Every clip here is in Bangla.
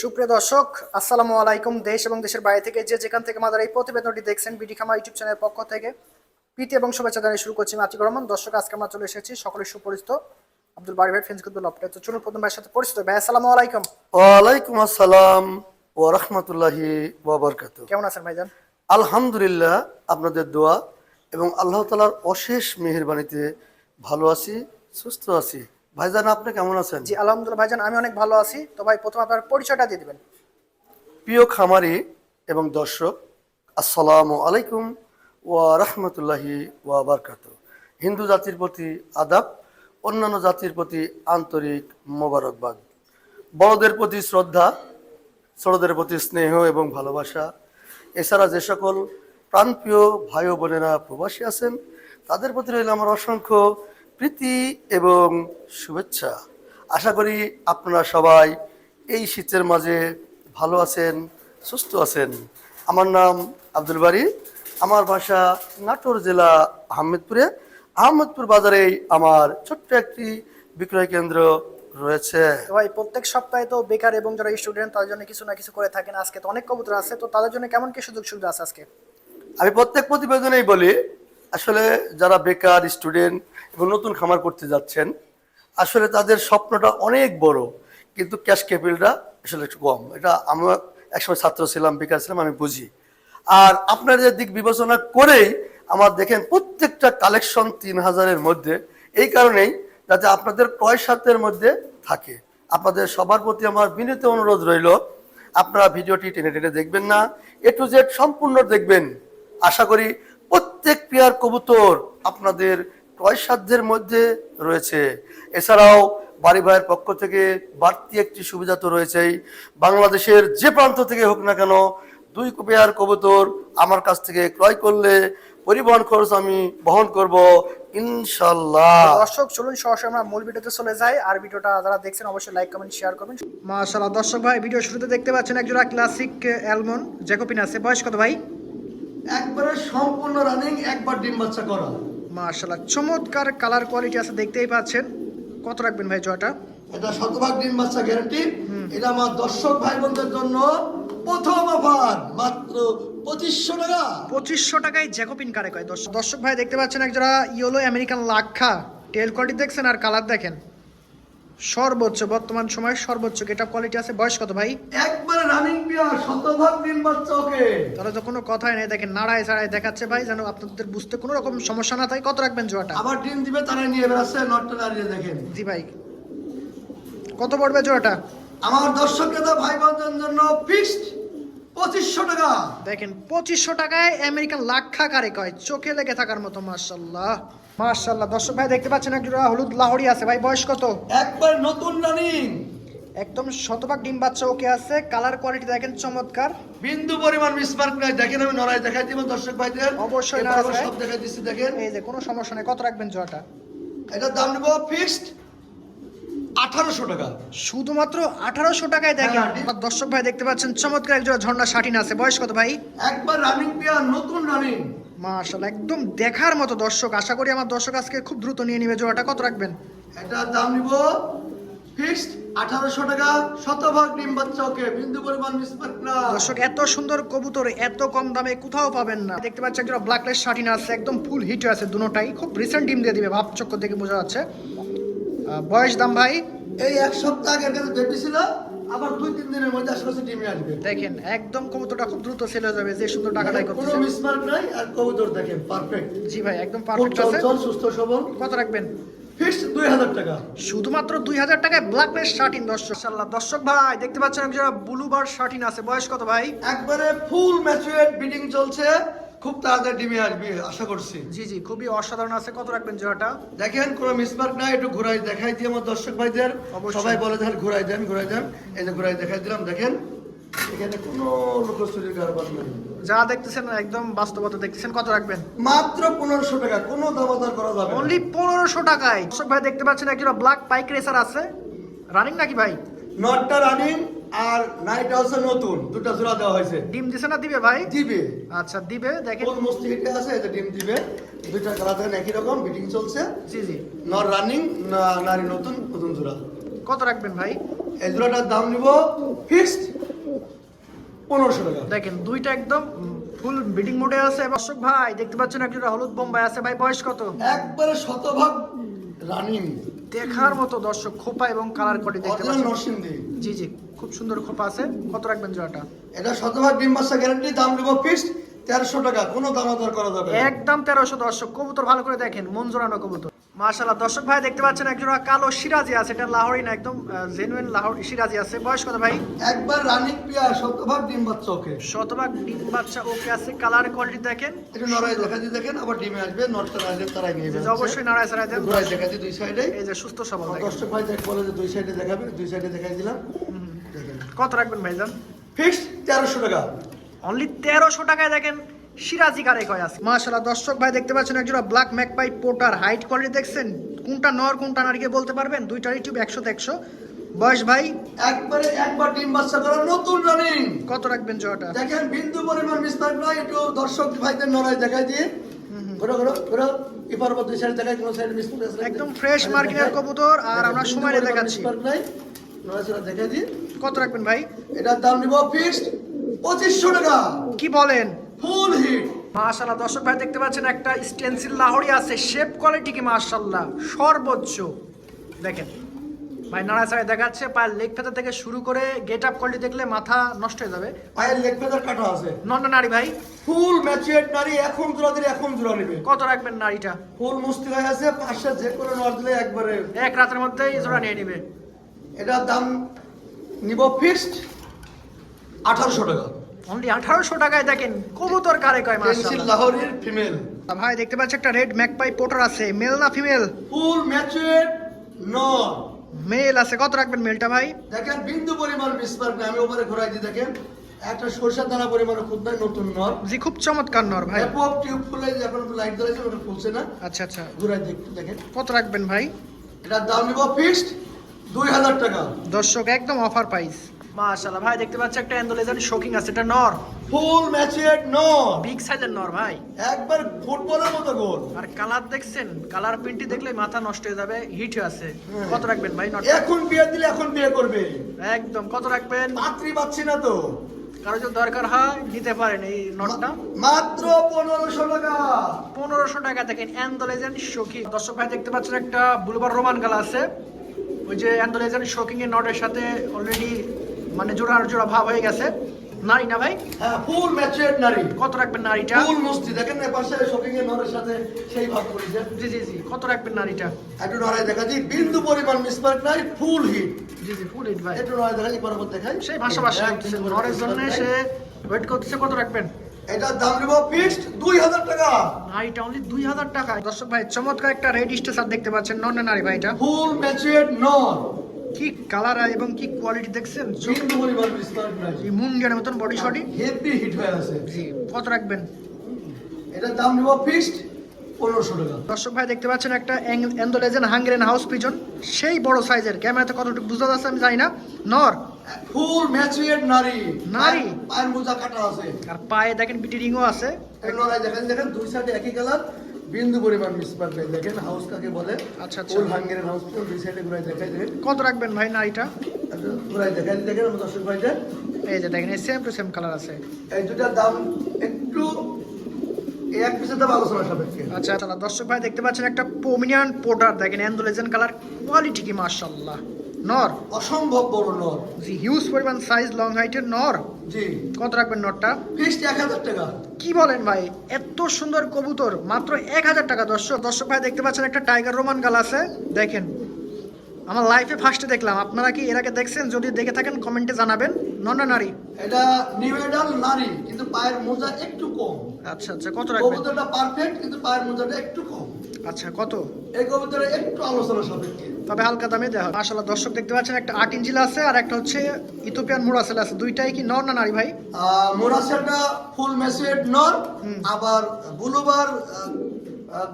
সুপ্রিয় দর্শক আসসালামু আলাইকুম। দেশ এবং দেশের বাইরে থেকে যে যেখান থেকে আমাদের এই প্রতিবেদনটি দেখছেন বিডি খামা ইউটিউব চ্যানেলের পক্ষ থেকে প্রীতি এবং শুভেচ্ছা জানিয়ে শুরু করছি মাতিক রহমান। দর্শক আজকে আমরা চলে এসেছি সকলের সুপরিচিত আব্দুল বাড়ি ভাই ফেন্সকুদ্দুল অপটে তো চলুন প্রথম ভাইয়ের সাথে পরিচিত। ভাই আসসালামু আলাইকুম। ওয়ালাইকুম আসসালাম ও রহমতুল্লাহি ওয়াবারকাত কেমন আছেন ভাইজান? আলহামদুলিল্লাহ আপনাদের দোয়া এবং আল্লাহ তালার অশেষ মেহেরবানিতে ভালো আছি সুস্থ আছি। ভাইজান আপনি কেমন আছেন? জি আলহামদুলিল্লাহ ভাইজান আমি অনেক ভালো আছি। তো ভাই প্রথম আপনার পরিচয়টা দিয়ে দিবেন। প্রিয় খামারি এবং দর্শক আসসালামু আলাইকুম ওয়া রহমতুল্লাহি ওয়াবারকাত হিন্দু জাতির প্রতি আদাব অন্যান্য জাতির প্রতি আন্তরিক মোবারকবাদ। বড়দের প্রতি শ্রদ্ধা ছোটদের প্রতি স্নেহ এবং ভালোবাসা। এছাড়া যে সকল প্রাণপ্রিয় ভাই ও বোনেরা প্রবাসী আছেন তাদের প্রতি রইল আমার অসংখ্য প্রীতি এবং শুভেচ্ছা। আশা করি আপনারা সবাই এই শীতের মাঝে ভালো আছেন সুস্থ আছেন। আমার নাম আব্দুল বাড়ি আমার বাসা নাটোর জেলা আহমেদপুরে। আহমেদপুর বাজারেই আমার ছোট্ট একটি বিক্রয় কেন্দ্র রয়েছে। ভাই প্রত্যেক সপ্তাহে তো বেকার এবং যারা স্টুডেন্ট তাদের জন্য কিছু না কিছু করে থাকেন। আজকে তো অনেক কবুতর আছে। তো তাদের জন্য কেমন কি সুযোগ সুবিধা আছে আজকে? আমি প্রত্যেক প্রতিবেদনেই বলি আসলে যারা বেকার স্টুডেন্ট এবং নতুন খামার করতে যাচ্ছেন, আসলে তাদের স্বপ্নটা অনেক বড়, কিন্তু ক্যাশ ক্যাপিটালটা আসলে একটু কম। এটা আমি একসময় ছাত্র ছিলাম, বেকার ছিলাম, আমি বুঝি। আর আপনাদের দিক বিবেচনা করেই আমার দেখেন প্রত্যেকটা কালেকশন তিন হাজারের মধ্যে, এই কারণেই যাতে আপনাদের ক্রয় সাধ্যের মধ্যে থাকে। আপনাদের সবার প্রতি আমার বিনীত অনুরোধ রইল, আপনারা ভিডিওটি টেনে টেনে দেখবেন না এ টু জেড সম্পূর্ণ দেখবেন। আশা করি প্রত্যেক পেয়ার কবুতর আপনাদের ক্রয় সাধ্যের মধ্যে রয়েছে। এছাড়াও বাড়ি ভাইয়ের পক্ষ থেকে বাড়তি একটি সুবিধা তো রয়েছেই। বাংলাদেশের যে প্রান্ত থেকে হোক না কেন দুই পেয়ার কবুতর আমার কাছ থেকে ক্রয় করলে পরিবহন খরচ আমি বহন করব ইনশাল্লাহ দর্শক চলুন সরাসরি আমরা মূল ভিডিওতে চলে যাই। আর ভিডিওটা যারা দেখছেন অবশ্যই লাইক কমেন্ট শেয়ার করবেন। মাশাআল্লাহ দর্শক ভাই ভিডিও শুরুতে দেখতে পাচ্ছেন একজোড়া ক্লাসিক অ্যালমন জ্যাকোপিন আছে। বয়স কত ভাই? একবারে সম্পূর্ণ রানিং একবার ডিম বাচ্চা করা। মাশাআল্লাহ চমৎকার কালার কোয়ালিটি আছে দেখতেই পাচ্ছেন। কত রাখবেন ভাই জয়টা? এটা শতভাগ ডিম বাচ্চা গ্যারান্টি এটা আমার দর্শক ভাই বোনদের জন্য প্রথম অফার মাত্র পঁচিশশো টাকা। পঁচিশশো টাকায় জ্যাকোপিন কারে কয় দর্শক? ভাই দেখতে পাচ্ছেন একজোড়া ইয়েলো আমেরিকান লাক্ষা টেল কোয়ালিটি দেখছেন আর কালার দেখেন। সর্বোচ্চ বর্তমান সময়ে সর্বোচ্চ গেটআপ কোয়ালিটি আছে। বয়স কত ভাই? একবারে রানিং পিয়ার শতভাগ ডিম বাচ্চা ওকে তাহলে তো কোনো কথাই নেই। দেখেন নাড়ায় চাড়ায় দেখাচ্ছে ভাই যেন আপনাদের বুঝতে কোনো রকম সমস্যা না থাকে। কত রাখবেন জোয়াটা? আবার ডিম দিবে তারা নিয়ে বেড়াচ্ছে নটটা দাঁড়িয়ে দেখেন। জি ভাই। কত পড়বে জোয়াটা? আমার দর্শক নেতা ভাই বোনদের জন্য ফিক্সড পঁচিশশো টাকা। দেখেন পঁচিশশো টাকায় আমেরিকান লাক্ষা কারে কয়। চোখে লেগে থাকার মতো মার্শাল্লাহ মার্শাল্লাহ দর্শক ভাই দেখতে পাচ্ছেন একজোড়া হলুদ লাহড়ি আছে। ভাই বয়স কত? একবার নতুন রানিং একদম শতভাগ ডিম বাচ্চা ওকে আছে। কালার কোয়ালিটি দেখেন চমৎকার। বিন্দু পরিমাণ মিসমার্ক নাই। দেখেন আমি নড়াই দেখাই দিব দর্শক ভাইদের। অবশ্যই নাড়া সব দেখাই দিচ্ছি দেখেন। এই যে কোনো সমস্যা নেই। কত রাখবেন জোয়াটা এটার দাম নেব ফিক্সড আঠারোশো টাকা। শুধুমাত্র আঠারোশো টাকায় দেখেন। হ্যাঁ, ডিম- দর্শক ভাই দেখতে পাচ্ছেন চমৎকার একজোড়া ঝর্ণা শাটিন আছে। বয়স কত ভাই? একবার রানিং পেয়ার নতুন রানিং মাশাল্লাহ একদম দেখার মতো দর্শক। আশা করি আমার দর্শক আজকে খুব দ্রুত নিয়ে নিবে জোড়াটা কত রাখবেন? এটা দাম নিব। ফিক্সড আঠারোশো টাকা শতভাগ ডিম বাচ্চা ওকে বিন্দু পরিমাণ মিসমার্ক না। দর্শক এত সুন্দর কবুতর এত কম দামে কোথাও পাবেন না। দেখতে পাচ্ছেন একজোড়া ব্ল্যাকলেস শাটিন আছে একদম ফুল হিট আছে দুটোটাই। খুব রিসেন্ট ডিম দিয়ে দিবে ভাব চক্কর দেখে বোঝা যাচ্ছে। বয়স দাম ভাই? এই এক সপ্তাহ আগে বেবি ছিল আবার দুই তিন দিনের মধ্যে আশেপাশে ডিমে আসবে। দেখেন একদম কবুতরটা খুব দ্রুত সেল হয়ে যাবে যে সুন্দর টাকাটাই কোনো মিসমার্ক নাই আর কবুতর দেখেন পারফেক্ট জি ভাই একদম পারফেক্ট আছে। চঞ্চল সুস্থ সবল। কত রাখবেন? শুধুমাত্র দুই হাজার টাকায় ব্ল্যাকলেস শার্টিন দর্শক। দর্শক ভাই দেখতে পাচ্ছেন ব্লু বার শার্টিন আছে। বয়স কত ভাই? একবারে ফুল ম্যাচুরেট বিডিং চলছে। খুব তাড়াতাড়ি ডিমে আসবে আশা করছি। জি জি খুবই অসাধারণ আছে। কত রাখবেন জোড়াটা? দেখেন কোনো মিসমার্ক নাই একটু ঘুরাই দেখাই দিই আমার দর্শক ভাইদের। সবাই বলে দেখেন ঘুরাই দেন ঘুরাই দেন। এই যে ঘুরাই দেখাই দিলাম দেখেন। এখানে কোনো লোকচুরির কারবার নাই। যা দেখতেছেন একদম বাস্তবতা দেখতেছেন। কত রাখবেন? মাত্র পনেরোশো টাকা কোনো দামাদার করা যাবে অনলি পনেরোশো টাকায়। দর্শক ভাই দেখতে পাচ্ছেন একজোড়া ব্ল্যাক পাইক রেসার আছে। রানিং নাকি ভাই? নটটা রানিং আর নাইট হাউসে নতুন দুটা জোড়া দেওয়া হয়েছে। ডিম দিছে না দিবে ভাই? দিবে। আচ্ছা দিবে দেখেন। কোন মস্তি হিটে আছে? যে ডিম দিবে। দুইটা কালার দেখেন একই রকম বিটিং চলছে। জি জি। নর রানিং নারী নতুন নতুন জোড়া কত রাখবেন ভাই? এই জোড়াটার দাম নিব ফিক্সড পনেরোশো টাকা। দেখেন দুইটা একদম ফুল বিডিং মোডে আছে। দর্শক ভাই দেখতে পাচ্ছেন একটা হলুদ বোম্বাই আছে। ভাই বয়স কত? একবারে শতভাগ রানিং দেখার মতো দর্শক খোপা এবং কালার কোডে দেখতে পাচ্ছেন। নরসিংদী। জি জি খুব সুন্দর খোপা আছে। কত রাখবেন জোড়াটা? এটা শতভাগ ডিম বাচ্চা গ্যারান্টি দাম দেব ফিক্সড তেরোশো টাকা কোনো দামাদার করা যাবে একদম তেরোশো দর্শক কবুতর ভালো করে দেখেন মন জোড়ানো কবুতর। মাশাল্লাহ দর্শক ভাই দেখতে পাচ্ছেন একজোড়া কালো সিরাজি আছে এটা লাহোরি না একদম জেনুইন লাহোর সিরাজি আছে। বয়স কত ভাই? একবার রানিং পিয়া শতভাগ ডিম বাচ্চা ওকে। শতভাগ ডিম বাচ্চা ওকে আছে কালার কোয়ালিটি দেখেন। একটু নড়াই দেখা দিয়ে দেখেন আবার ডিমে আসবে নটটা আসবে তারা নিয়ে যাবে অবশ্যই নারায় সারাই দেন। ঘুরাই দেখা দিয়ে দুই সাইডে। এই যে সুস্থ সবল দর্শক ভাই দেখ বলে যে দুই সাইডে দেখাবে দুই সাইডে দেখাই দিলাম। দেখেন। কত রাখবেন ভাইজান ফিক্সড তেরোশো টাকা। অনলি তেরোশো টাকায় দেখেন। সিরাজি কারে কয় আছে? মাশাল্লাহ দর্শক ভাই দেখতে পাচ্ছেন একজোড়া black magpie pouter height quality দেখছেন। কোনটা নর কোনটা নারীকে বলতে পারবেন? দুইটার ইউটিউব একশো একশো। বয়স ভাই? একবারে একবার ডিম বাচ্চা করা নতুন রানিং কত রাখবেন জোড়াটা? দেখেন বিন্দু পরিমাণ বিস্তার নয় একটু দর্শক ভাইদের নড়াই দেখাই দিয়ে ঘোরো ঘোরো ঘোরো। এবার দুই সাইড দেখাই কোনো সাইড মিস করে একদম ফ্রেশ মার্কিনের কবুতর আর আমরা সময় দেখাচ্ছি। দেখাই দিয়ে কত রাখবেন ভাই? এটার দাম নিব ফিক্সড পঁচিশশো টাকা। কি বলেন? Full hit. মাশাল্লাহ দর্শক ভাই দেখতে পাচ্ছেন একটা স্টেন্সিল লাহোরি আছে শেপ কোয়ালিটি কি মাশাল্লাহ সর্বোচ্চ। দেখেন ভাই নাড়াচাড়ায় দেখাচ্ছে পায়ের লেগ ফেতা থেকে শুরু করে গেট আপ কোয়ালিটি দেখলে মাথা নষ্ট হয়ে যাবে। পায়ের লেগ ফেদার কাটা আছে। নন্না নারী ভাই। ফুল ম্যাচুয়েট নারী এখন জোড়া দিলে এখন জোড়া নেবে। কত রাখবেন নারীটা? ফুল মুস্তি হয়ে আছে পাশে যে কোনো নড় দিলে একবারে এক রাতের মধ্যেই জোড়া নিয়ে নিবে। এটার দাম নিব ফিক্সড আঠারোশো টাকা। অনলি আঠারোশো টাকায় দেখেন কবুতর কারে কয় মাশাল্লাহ লাহোরের ফিমেল ভাই দেখতে পাচ্ছি একটা রেড ম্যাকপাই পোটার আছে মেল না ফিমেল ফুল ম্যাচুয়েট নর মেল আছে কত রাখবেন মেলটা ভাই? দেখেন বিন্দু পরিমাণ বিস্তার নেই। আমি উপরে ঘোরাই দিই দেখেন। একটা সরষের দানা পরিমাণ খুব নাই নতুন নর। জি খুব চমৎকার নর ভাই। এপক টিউব ফুলে এখন লাইট ধরেছে ওটা ফুলছে না। আচ্ছা আচ্ছা। ঘুরাই দেখতে দেখেন। কত রাখবেন ভাই? এটার দাম নিব ফিক্সড দুই হাজার টাকা। দর্শক একদম অফার প্রাইস মাশাআল্লাহ ভাই দেখতে পাচ্ছি একটা অ্যান্ডোলেজান শোকিং আছে এটা নর। ফুল ম্যাচুয়েট নর। বিগ সাইজের নর ভাই। একবার ফুটবলের মতো গোল। আর কালার দেখছেন কালার প্রিন্টটি দেখলে মাথা নষ্ট হয়ে যাবে হিট আছে। হ্যাঁ। কত রাখবেন ভাই নট এখন বিয়ে দিলে এখন বিয়ে করবে। একদম কত রাখবেন? পাত্রী পাচ্ছি না তো। কারও যদি দরকার হয় নিতে পারেন এই নটটা। মাত্র পনেরোশো টাকা। পনেরোশো টাকা দেখেন অ্যান্ডোলেজেন শোকি দর্শক ভাই দেখতে পাচ্ছেন একটা বুলবার রোমান গালা আছে। ওই যে অ্যান্ডোলেজেন শোকিং এর নটের সাথে অলরেডি মানে জোড়া জোড়া ভাব হয়ে গেছে। নারী না ভাই? ফুল ম্যাচুয়েট নারী। কত রাখবেন নারীটা? ফুল মুস্তি। দেখেন না পাশে শপিং এর নরের সাথে সেই ভাব করেছে। জি জি জি কত রাখবেন নারীটা? একটু নড়াই দেখা দিই বিন্দু পরিমাণ মিসমার্ক নাই ফুল হিট জি জি ফুল হিট ভাই। একটু নড়াই দেখা দিই পরবর্তী দেখাই। সেই ভাষাভাষী করতেছে নরের জন্য সে ওয়েট করতেছে কত রাখবেন? এটার দাম নেব ফিক্সড দুই হাজার টাকা। নারীটা অনলি দুই হাজার টাকা। দর্শক ভাই চমৎকার একটা রেড স্টেসার দেখতে পাচ্ছেন নন নারী ভাইটা ফুল ম্যাচুয়েট নর কি কালার এবং কি কোয়ালিটি দেখছেন? মুন্ডিয়ার মতন বডি শডি হেভি হিট হয়ে আছে। কত রাখবেন? এটার দাম নেব ফিক্সড পনেরোশো টাকা। দর্শক ভাই দেখতে পাচ্ছেন একটা অ্যান্ডোলেজেন হাঙ্গেরিয়ান হাউস পিজন সেই বড় সাইজের ক্যামেরাতে কতটুকু বুঝতে যাচ্ছে আমি জানি না। নর। ফুল ম্যাচুয়েট নারী। নারী? পায়ের- মোজা কাটা আছে। আর পায়ে দেখেন বিটি রিংও আছে। দেখেন দেখেন দুই সাইডে একই কালার বিন্দু পরিমাণ মিসমার্ক নাই দেখেন হাউস কাকে বলে? আচ্ছা, আচ্ছা। ফুল হাঙ্গেরের হাউস দুই সাইডে ঘুরাই দেখাই দেখেন কত রাখবেন ভাই নারীটা ঘুরাই দেখাই দেখেন আমার দর্শক ভাইটা এই যে দেখেন সেম টু সেম কালার আছে। এই দুটার দাম একটু এক পিসের দাম আলোচনা সাপেক্ষে। আচ্ছা তাহলে দর্শক ভাই দেখতে পাচ্ছেন একটা পোমিনিয়ান পোটার দেখেন অ্যান্ডোলেজেন কালার কোয়ালিটি কি মাশাআল্লাহ। নর। অসম্ভব বড় নর। জি হিউজ পরিমাণ সাইজ লং হাইটের নর। জি। কত রাখবেন নরটা? ফিক্সড এক হাজার টাকা। কি বলেন ভাই এত সুন্দর কবুতর মাত্র এক হাজার টাকা। দর্শক দর্শক ভাই দেখতে পাচ্ছেন একটা টাইগার রোমান গাল আছে। দেখেন আমার লাইফে ফার্স্টে দেখলাম। আপনারা কি এর আগে দেখছেন? যদি দেখে থাকেন কমেন্টে জানাবেন। নন্না নারী? এটা নিউএডাল নারী কিন্তু পায়ের মোজা একটু কম। আচ্ছা আচ্ছা কত রাখবেন? কবুতরটা পারফেক্ট কিন্তু পায়ের মোজাটা একটু কম। আচ্ছা কত? এই কবুতরে একটু আলোচনা সাপেক্ষে। তবে হালকা দামে দেওয়া হবে। দর্শক দেখতে পাচ্ছেন একটা আট ইঞ্চিল আছে আর একটা হচ্ছে ইথোপিয়ান মোরাসেল আছে। দুইটাই কি নর না নারী ভাই? মোরাসেলটা ফুল মেসুয়েট নর আবার বুলুবার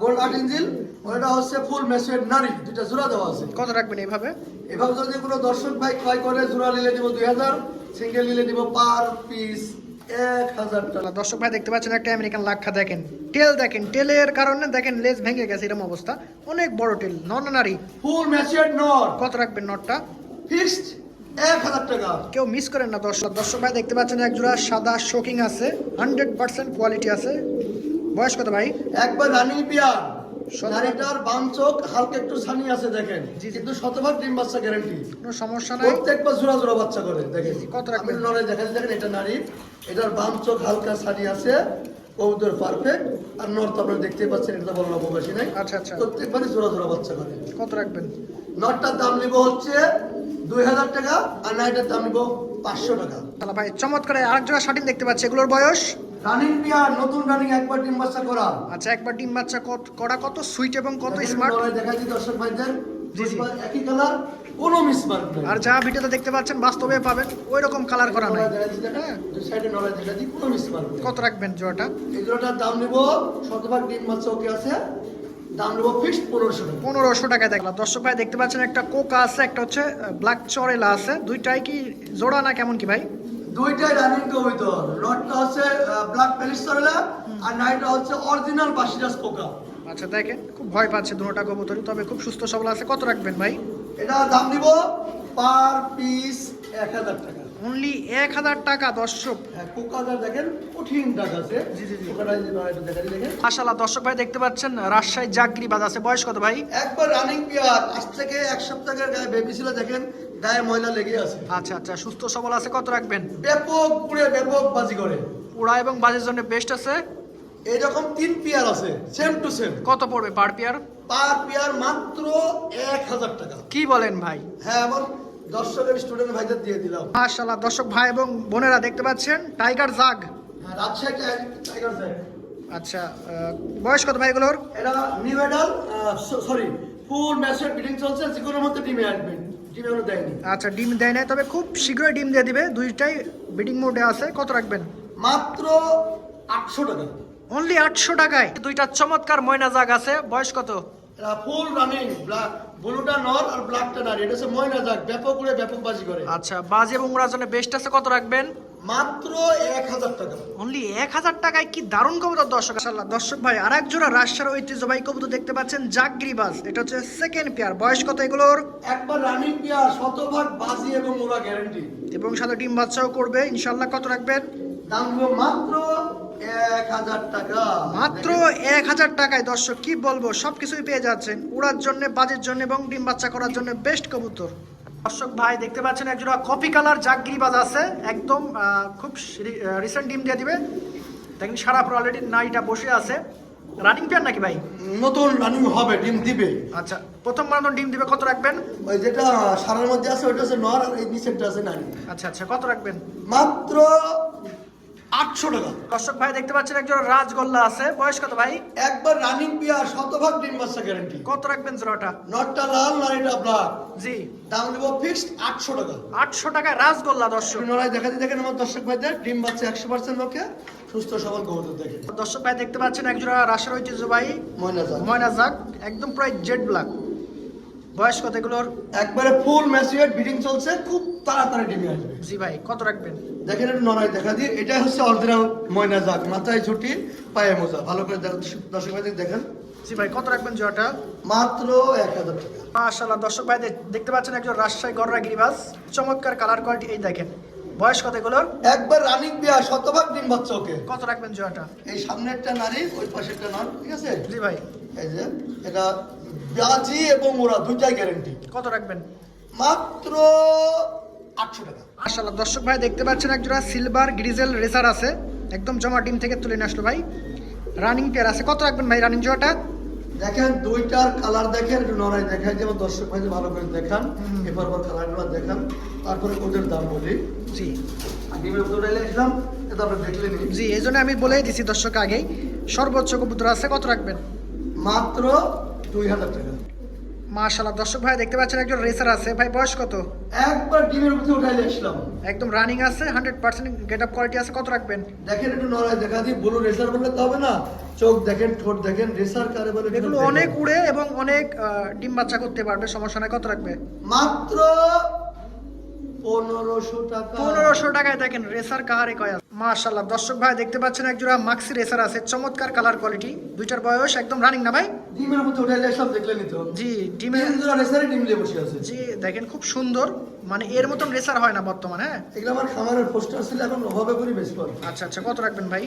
গোল্ড আর্ট ইঞ্জিল ওটা হচ্ছে ফুল মেসুয়েট নারী দুটা জোড়া দেওয়া আছে। কত রাখবেন এইভাবে এভাবে যদি কোনো দর্শক ভাই ক্রয় করে জোড়া নিলে দিব দুই হাজার সিঙ্গেল নিলে দিব পার পিস এক হাজার তাহলে দর্শক ভাই দেখতে পাচ্ছেন একটা আমেরিকান লাক্ষা দেখেন। টেল দেখেন টেলের কারণে দেখেন লেজ ভেঙে গেছে এরকম অবস্থা। অনেক বড় টেল নর না নারী? ফুল ম্যাচুয়েট নর। কত রাখবেন নটটা ফিক্সড এক হাজার টাকা। কেউ মিস করেন না দর্শক। দর্শক ভাই দেখতে পাচ্ছেন এক জোড়া সাদা শোকিং আছে হান্ড্রেড পার্সেন্ট কোয়ালিটি আছে। বয়স কত ভাই? একবার রানিং পিয়ার শতভাগ- নারীটার বাম চোখ হালকা একটু ছানি আছে দেখেন। কিন্তু শতভাগ ডিম বাচ্চা গ্যারান্টি কোনো সমস্যা নাই। প্রত্যেকবার জোড়া জোড়া বাচ্চা করে দেখেন। কত রাখবেন? লড়াই দেখেন দেখেন এটা নারী। এটার বাম চোখ হালকা ছানি আছে কবুতর পারফেক্ট আর নর্থ আপনারা দেখতেই পাচ্ছেন এটা বলার অবকাশই নাই। আচ্ছা, আচ্ছা। প্রত্যেকবারই জোড়া জোড়া বাচ্চা করে। কত রাখবেন? নটটার দাম নিব হচ্ছে দুই হাজার টাকা আর নাইটের দাম নিব পাঁচশো টাকা। তাহলে ভাই চমৎকার আরেক জোড়া শাটিন দেখতে পাচ্ছি এগুলোর বয়স? রানিং পিয়ার নতুন রানিং একবার ডিম বাচ্চা করা। আচ্ছা একবার ডিম বাচ্চা করা কত? সুইট এবং কত স্মার্ট লড়াই দেখা দিই দর্শক ভাইদের। একই কালার কোনো মিসমার্ক নেই। আর যা ভিডিওতে দেখতে পাচ্ছেন বাস্তবে পাবেন ওই রকম কালার করা নাই। সাইডে নড়াই দেখা দিই কোনো মিসমার্ক কত রাখবেন জোড়াটা? এগুলোটার দাম নেব শতভাগ ডিম বাচ্চা ওকে আছে। দাম নেব ফিক্সড পনেরোশো টাকা। পনেরোশো টাকায় দেখলাম। দর্শক ভাই দেখতে পাচ্ছেন একটা কোকা আছে একটা হচ্ছে ব্ল্যাক চরেলা আছে। দুইটাই কি জোড়া না কেমন কি ভাই? দুইটাই রানিং কবিতর লটটা হচ্ছে ব্ল্যাক প্যালিস্টারেলা আর নাইটটা হচ্ছে অরিজিনাল বাসিরাস পোকা আচ্ছা দেখেন খুব ভয় পাচ্ছে দুটোটা কবুতরই তবে খুব সুস্থ সবল আছে। কত রাখবেন ভাই? এটা দাম দিব পার পিস এক হাজার টাকা। অনলি এক হাজার টাকা দর্শক। হ্যাঁ দেখা মাশাল্লাহ দর্শক ভাই দেখতে পাচ্ছেন রাজশাহী জাগরি বাজ আছে। বয়স কত ভাই? একবার রানিং পিয়ার আজ থেকে এক সপ্তাহের গায়ে বেবি ছিল দেখেন গায়ে ময়লা লেগে আছে। আচ্ছা আচ্ছা সুস্থ সবল আছে কত রাখবেন? ব্যাপক পুরে ব্যাপক বাজি করে। উড়া এবং বাজের জন্য বেস্ট আছে? এইরকম তিন পিয়ার আছে সেম টু সেম কত পড়বে পার পেয়ার? পার পেয়ার মাত্র এক হাজার টাকা। কি বলেন ভাই? হ্যাঁ আমার দর্শকের স্টুডেন্ট ভাইদের দিয়ে দিলাম। মাশাল্লাহ দর্শক ভাই এবং বোনেরা দেখতে পাচ্ছেন টাইগার জাগ হ্যাঁ রাজশাহী টাইগার জ্যাক। আচ্ছা বয়স কত ভাই এগুলোর? এটা নিউ মেডাল সরি ফুল ম্যাচের বিডিং চলছে যে কোনো মধ্যে টিমে আসবে এখনও দেয়নি। আচ্ছা ডিম দেয় নাই তবে খুব শীঘ্রই ডিম দিয়ে দিবে। দুইটাই বিডিং মোডে আছে। কত রাখবেন? মাত্র আটশো টাকা। অনলি আটশো টাকায়। দুইটা চমৎকার ময়না জাগ আছে। বয়স কত? ফুল রানিং ব্ল্যাক ব্লুটা নর আর ব্ল্যাকটা নারী এটা হচ্ছে ময়না জাগ। ব্যাপক করে ব্যাপক বাজি করে। আচ্ছা বাজি এবং উড়াজনে জন্য বেস্ট আছে কত রাখবেন? মাত্র এক হাজার টাকা। অনলি এক হাজার টাকায় কি দারুণ কবুতর দর্শক? আসাল্লাহ দর্শক ভাই আর এক জোড়া রাজশাহীর ঐতিহ্যবাহী কবুতর দেখতে পাচ্ছেন জাগরিবাজ। এটা হচ্ছে সেকেন্ড পেয়ার বয়স কত এগুলোর? একবার রানিং পেয়ার শতভাগ বাজি এবং ওরা গ্যারান্টি এবং সাথে ডিম বাচ্চাও করবে ইনশাল্লাহ কত রাখবেন? দাম মাত্র মাত্র এক হাজার টাকায় দর্শক কি বলব সবকিছুই পেয়ে যাচ্ছেন। উড়ার জন্য বাজের জন্য এবং ডিম বাচ্চা করার জন্য বেস্ট কবুতর। দর্শক ভাই দেখতে পাচ্ছেন একজোড়া কফি কালার জাগরি বাজ আছে। একদম খুব রিসেন্ট ডিম দিয়ে দিবে। দেখেন সারা পর অলরেডি নাইটা বসে আছে। রানিং পেয়ার নাকি ভাই? নতুন রানিং হবে ডিম দিবে। আচ্ছা প্রথম মারাদন ডিম দিবে কত রাখবেন? ওই যেটা সারার মধ্যে আছে ওটা হচ্ছে নর আর এই নিচেরটা আছে নারী। আচ্ছা আচ্ছা কত রাখবেন? মাত্র আটশো টাকা। দর্শক ভাই দেখতে পাচ্ছেন একজন রাজগোল্লা আছে। বয়স কত ভাই? একবার রানিং পেয়ার শতভাগ ডিম বাচ্চা গ্যারান্টি কত রাখবেন জোড়াটা? নটটা লাল নারীটা ব্ল্যাক জি। দাম দেবো ফিক্সড আটশো টাকা। আটশো টাকা রাজগোল্লা দর্শক। নড়াই দেখাতে দেখেন আমার দর্শক ভাইদের। ডিম বাচ্চা একশো পার্সেন্ট লোকে। সুস্থ সবল কবুতর দেখেন। দর্শক ভাই দেখতে পাচ্ছেন একজোড়া রাশের ঐতিহ্যবাহী ময়না যাক ময়না জাক একদম প্রায় জেড ব্ল্যাক বয়স কত এগুলোর? একবারে ফুল ম্যাচিউরড ব্রিডিং চলছে খুব তাড়াতাড়ি ডিমে আসবে জি ভাই কত রাখবেন? দেখেন একটু নড়াই দেখা দিই এটাই হচ্ছে অরিজিনাল ময়না যাক মাথায় ঝুটি পায়ে মোজা। ভালো করে দর্শক ভাই দেখেন। জি ভাই কত রাখবেন জোয়াটা মাত্র এক হাজার টাকা। মাশাআল্লাহ দর্শক ভাই দেখতে পাচ্ছেন একজন রাজশাহী গররা গিরিবাস। চমৎকার কালার কোয়ালিটি এই দেখেন। বয়স কত এগুলোর? একবার রানিং বিয়া শতভাগ ডিম বাচ্চা ওকে। কত রাখবেন জোড়াটা? এই সামনেরটা নারী ওই পাশেরটা নর ঠিক আছে? জি ভাই। এই যে এটা বাজি এবং ওরা দুইটাই গ্যারেন্টি কত রাখবেন? মাত্র আটশো টাকা। মাশাআল্লাহ দর্শক ভাই দেখতে পাচ্ছেন একজোড়া সিলভার গ্রিজেল রেসার আছে। একদম জমা ডিম থেকে তুলে নিয়ে আসলো ভাই। রানিং পেয়ার আছে। কত রাখবেন ভাই রানিং জোড়াটা? দেখেন দুইটার কালার দেখেন একটু নড়াই দেখেন যেমন দর্শক ভাই ভালো করে দেখান। এবার পর কালারগুলো দেখান। তারপরে ওদের দাম বলি। জি। আর ডিমের উপর রেলে আসলাম এটা আপনারা দেখলে জি এই জন্য আমি বলেই দিছি দর্শক আগেই সর্বোচ্চ কবুতর আছে কত রাখবেন? মাত্র দুই হাজার টাকা। মাশাআল্লাহ দর্শক ভাই দেখতে পাচ্ছেন একজন রেসার আছে। ভাই বয়স কত? একবার ডিমের উপরে উঠাই আসলাম। একদম রানিং আছে hundred percent get up quality আছে কত রাখবেন? দেখেন একটু নরাই দেখা দিই ব্লু রেসার বললে তো হবে না। চোখ দেখেন ঠোঁট দেখেন রেসার কারে বলে এগুলো অনেক উড়ে এবং অনেক ডিম বাচ্চা করতে পারবে সমস্যা নাই কত রাখবে? মাত্র পনেরোশো টাকা। পনেরোশো টাকায় দেখেন রেসার কাহারে কয় মাশাল্লাহ দর্শক ভাই দেখতে পাচ্ছেন একজোড়া মাক্সি রেসার আছে চমৎকার কালার কোয়ালিটি দুইটার বয়স একদম রানিং না ভাই? ডিমের মধ্যে উঠাইলে সব দেখলেনি তো জি ডিমে জোড়া রেসারে ডিম নিয়ে বসে আছে। জি দেখেন খুব সুন্দর। মানে এর মতন রেসার হয় না বর্তমানে হ্যাঁ? এগুলো আমার খামারের পোস্টার ছিল এখন করে বেশি আচ্ছা আচ্ছা কত রাখবেন ভাই?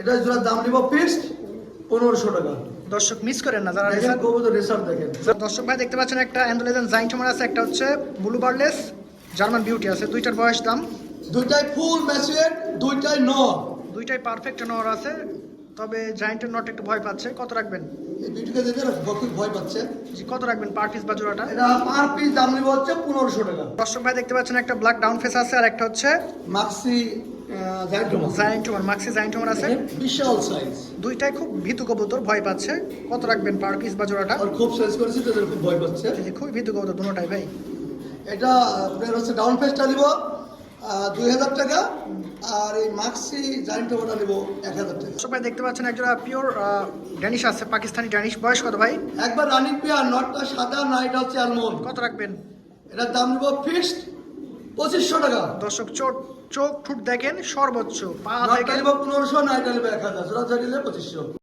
এটা জোড়ার দাম নিব পনেরোশো টাকা। দর্শক মিস করেন না যারা রেসার দেখেন। দর্শক ভাই দেখতে পাচ্ছেন একটা অ্যান্ডোলেজেন জাইন্টমার আছে একটা হচ্ছে ব্লু বার্লেস জার্মান বিউটি আছে দুইটার বয়স দাম? দুইটাই ফুল ম্যাচুয়েট দুইটাই ন দুইটাই পারফেক্ট নর আছে তবে জাইন্টের নট একটু ভয় পাচ্ছে। কত রাখবেন? এই দুইটাকে দেখে খুব ভয় পাচ্ছে। জি কত রাখবেন পার পিস বা জোড়াটা? এটা পার পিস দাম নিব হচ্ছে পনেরোশো টাকা। দর্শক ভাই দেখতে পাচ্ছেন একটা ব্ল্যাক ডাউন ফেস আছে আর একটা হচ্ছে মাক্সি জাইন্টমার মাক্সি জাইন্টমার আছে। বিশাল সাইজ দুইটাই খুব ভীতু কবুতর ভয় পাচ্ছে। কত রাখবেন পার পিস বা জোড়াটা? খুব সাইজ করেছি তাদের খুব ভয় পাচ্ছে। খুবই ভীতু কবুতর দুটোটাই ভাই। এটা আপনার হচ্ছে ডাউন ফেসটা নিব দুই হাজার টাকা আর এই মাক্সি জাইন্টোমাটা নিব এক হাজার টাকা। ভাই দেখতে পাচ্ছেন একজোড়া পিওর ড্যানিশ আছে পাকিস্তানি ড্যানিশ বয়স কত ভাই? একবার রানিং পেয়ার নটটা সাদা না এটা হচ্ছে অ্যালমন্ড কত রাখবেন? এটার দাম নিব ফিক্সড পঁচিশশো টাকা। দর্শক চোখ চোখ ঠুট দেখেন সর্বোচ্চ। পা পনেরোশো না এটা নিব এক হাজার। পঁচিশশো।